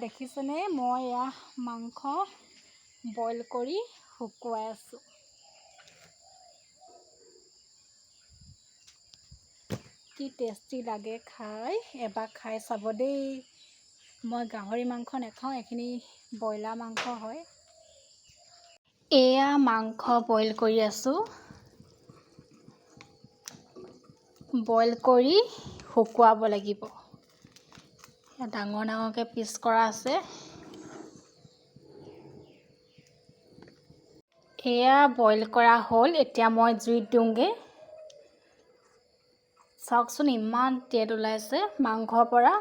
দেখিছেনে? মই এয়া মাংস বইল কৰি শুকুৱাই আছোঁ। কি টেষ্টি লাগে খাই এবাৰ খাই চাব দেই। মই গাহৰি মাংস নাখাওঁ এইখিনি ব্ৰইলাৰ মাংস হয়। এয়া মাংস বইল কৰি আছোঁ। বইল কৰি শুকুৱাব লাগিব। ডাঙৰ ডাঙৰকৈ পিচ কৰা আছে। এয়া বইল কৰা হ'ল এতিয়া মই জুইত দিওঁগৈ। চাওকচোন ইমান তেল ওলাইছে মাংসৰ পৰা।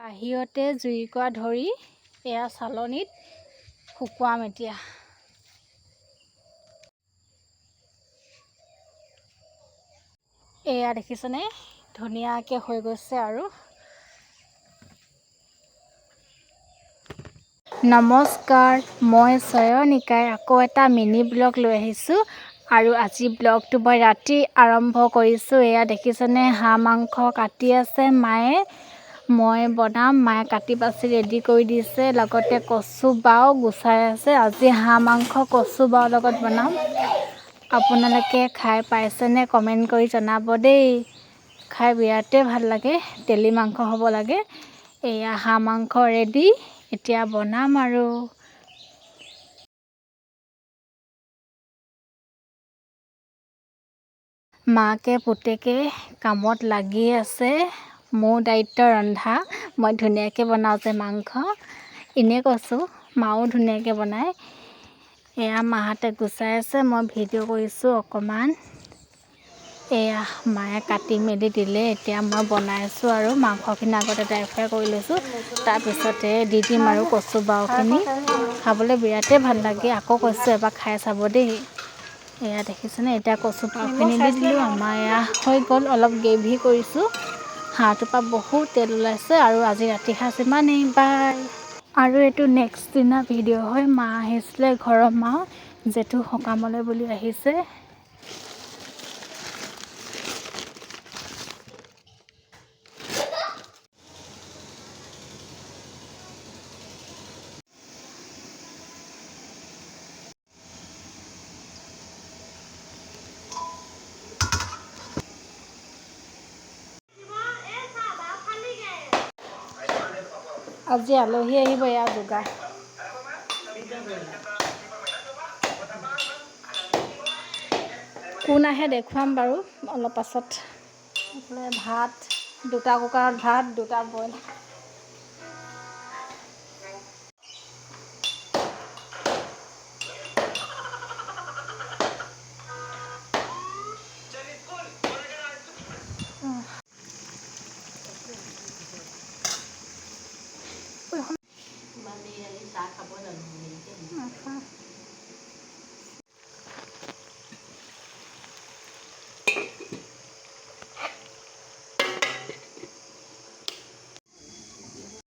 বাহিৰতে জুইকুৰা ধৰি এয়া চালনীত শুকুৱাম এতিয়া। এয়া দেখিছেনে? ধুনীয়াকৈ হৈ গৈছে আৰু। নমস্কাৰ মই চয়নিকাই আকৌ এটা মিনি ব্লগ লৈ আহিছোঁ আৰু আজি ব্লগটো মই ৰাতি আৰম্ভ কৰিছোঁ। এয়া দেখিছেনে হাঁহ মাংস কাটি আছে মায়ে। মই বনাম মায়ে কাটি বাচি ৰেডি কৰি দিছে। লগতে কচু বাও গুচাই আছে। আজি হাঁহ মাংস কচু বাও লগত বনাম। আপোনালোকে খাই পাইছেনে? কমেণ্ট কৰি জনাব দেই। খাই বিৰাটেই ভাল লাগে। তেলি মাংস হ'ব লাগে। এয়া হাঁহ মাংস ৰেডি এতিয়া বনাম আৰু। মাকে পুতেকে কামত লাগি আছে। মোৰ দায়িত্ব ৰন্ধা। মই ধুনীয়াকৈ বনাওঁ যে মাংস। এনেই কৈছোঁ মাও ধুনীয়াকৈ বনায়। এয়া মাহঁতে গুচাই আছে। মই ভিডিঅ' কৰিছোঁ অকণমান। এয়া মায়ে কাটি মেলি দিলে। এতিয়া মই বনাইছোঁ আৰু মাংসখিনি আগতে ড্ৰাই ফ্ৰাই কৰি লৈছোঁ। তাৰপিছতে দি দিম আৰু কচু বাওখিনি খাবলৈ বিৰাটেই ভাল লাগে। আকৌ কৈছোঁ এবাৰ খাই চাব দেই। এয়া দেখিছেনে? এতিয়া কচু বাওখিনি দি দিলোঁ। আমাৰ এয়া হৈ গ'ল। অলপ গ্ৰেভি কৰিছোঁ। হাঁহটোৰ পৰা বহুত তেল ওলাইছে আৰু আজি ৰাতি সাঁজ ইমানেই। বাই। আৰু এইটো নেক্সট দিনা ভিডিঅ' হয়। মা আহিছিলে ঘৰৰ মা জেঠু সকামলৈ বুলি আহিছে। আজি আলহী আহিব এয়া যোগাৰ কোন আহে দেখুৱাম বাৰু অলপ পাছত। ভাত দুটা কুকাৰত ভাত দুটা বইল। 你啥看不到你没